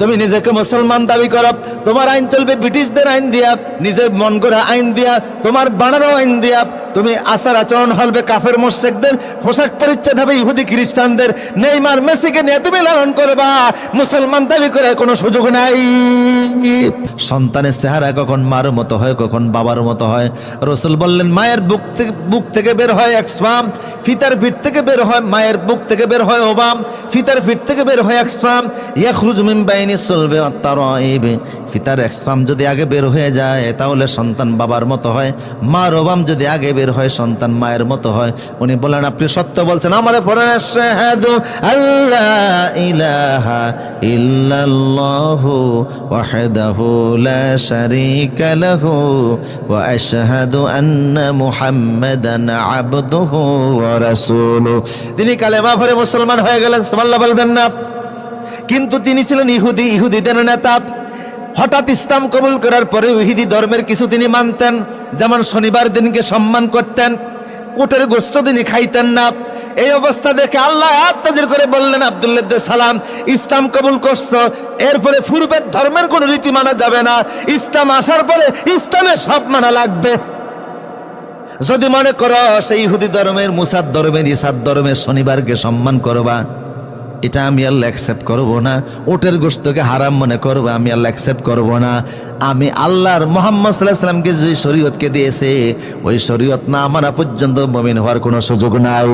তুমি নিজেকে মুসলমান দাবি করো, তোমার আইন চলবে ব্রিটিশদের আইন দিয়া, নিজের মন করা আইন দিয়া, তোমার বানানো আইন দিয়া। তুমি আচার আচরণ হলবে কাফের মোশেকদের, পোশাক পরিচ্ছদ হবে ইহুদি খ্রিস্টানদের, নেইমার, মেসিকে নিয়ে তুমি লালন করবা, মুসলমান দাবি করে কোনো সুযোগ নাই। সন্তানের চেহারা কখন মার মতো হয়, কখন বাবার মতো হয়? রসুল বললেন, মায়ের বুক থেকে বুক থেকে বের হয় এক স্পাম ফিতার ফিট থেকে বের হয়, মায়ের বুক থেকে বের হয় ওবাম, ফিতার ফিট থেকে বের হয় এক স্পাম ইয়াখরুজ মিন বাইনি চলবে তারাইবে ফিতার এক স্পাম যদি আগে বের হয়ে যায়, তাহলে সন্তান বাবার মতো হয়, মার ওবাম যদি আগে বের হয়, সন্তান মায়ের মতো হয়। উনি বলেন আপনি সত্য বলছেন, আমারে পড়েন শাহাদু আল্লাহ ইলাহা ইল্লাল্লাহু ওয়াহদাহু লা শারীকা লাহু ওয়া আশহাদু আন্না মুহাম্মাদান আবদুহু ওয়া রাসূলুহু তিনি কালেমা পড়ে মুসলমান হয়ে গেলেন, সুবহানাল্লাহ বলবেন না। কিন্তু তিনি ছিলেন ইহুদি, ইহুদিদের নেতা। হঠাৎ ইসলাম কবুল করার পরে ইহুদি ধর্মের কিছু তিনি মানতেন, যেমন শনিবার দিনকে সম্মান করতেন, উটের গোস্ত তিনি খাইতেন না। এই অবস্থা দেখে আল্লাহ আত্মাজির করে বললেন, আব্দুল্লাহ সালাম, ইসলাম কবুল করছ, এরপরে পূর্বের ধর্মের কোনো রীতি মানা যাবে না। ইসলাম আসার পরে ইসলামের সব মানা লাগবে। যদি মনে করো, সেই ইহুদি ধর্মের মুসাদ ধর্মের ইসাদ ধর্মের শনিবারকে সম্মান করবা। এটা আমি আল্লাহ অ্যাকসেপ্ট করব না। ওটের গোস্তকে হারাম মনে করব, আমি আল্লাহ অ্যাকসেপ্ট করব না। আমি আল্লাহর মোহাম্মদ সাল্লাহ সাল্লামকে যে শরীয়তকে দিয়েছে, ওই শরীয়ত না মানা পর্যন্ত মমিন হওয়ার কোনো সুযোগ নাই।